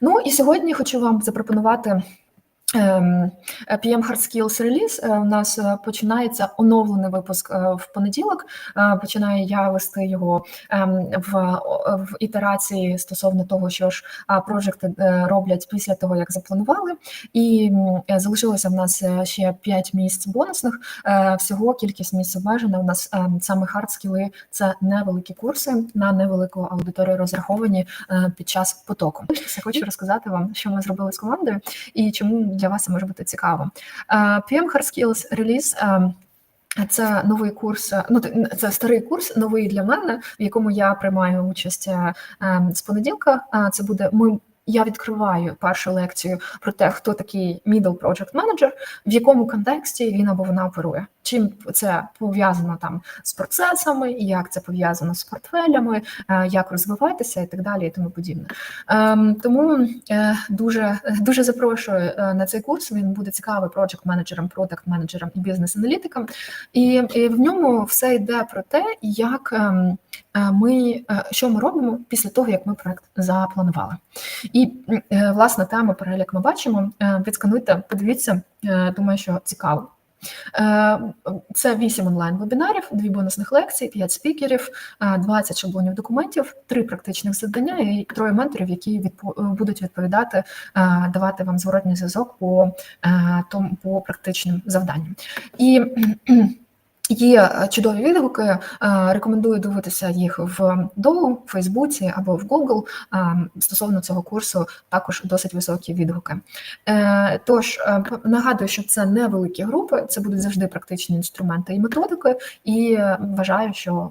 Ну і сьогодні хочу вам запропонувати. Ем, PM Hard Skills Release. Е, У нас е, починається оновлений випуск е, в понеділок. Е, Починаю я вести його ем, в, в ітерації стосовно того, що ж е, роблять після того, як запланували. І е, залишилося в нас е, ще 5 місць бонусних. Е, Всього кількість місць обмежена. У нас ем, саме hard скіли – це невеликі курси на невелику аудиторію розраховані е, під час потоку. Я хочу розказати вам, що ми зробили з командою і чому для вас може бути цікаво. Е, PM Hard Skills Release ем, це новий курс, е, ну це старий курс, новий для мене, в якому я приймаю участь е, з понеділка. Е, Це буде ми. Я відкриваю першу лекцію про те, хто такий middle project manager, в якому контексті він або вона оперує. Чим це пов'язано там з процесами, як це пов'язано з портфелями, е, як розвиватися і так далі, і тому подібне. Ем, Тому е, дуже дуже запрошую е, на цей курс. Він буде цікавий project менеджерам, продакт менеджерам і бізнес-аналітикам. І, в ньому все йде про те, як ем, ми що ми робимо після того, як ми проект запланували. І власне тему перелік ми бачимо. Відскануйте, подивіться. Думаю, що цікаво. Е, Це 8 онлайн-вебінарів, дві бонусних лекції, 5 спікерів, е, 20 шаблонів документів, три практичних завдання і троє менторів, які відпо- будуть відповідати, е, давати вам зворотній зв'язок по, е, по практичним завданням. І Є е, чудові відгуки. е, Рекомендую дивитися їх в Доу, в Фейсбуці або в Google. Е, Стосовно цього курсу також досить високі відгуки. Тож нагадую, що це невеликі групи, це будуть завжди практичні інструменти і методики. І вважаю, що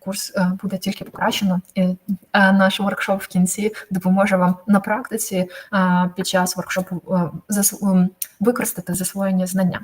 курс буде тільки покращено. Наш воркшоп в кінці допоможе вам на практиці під час воркшопу використати засвоєні знання.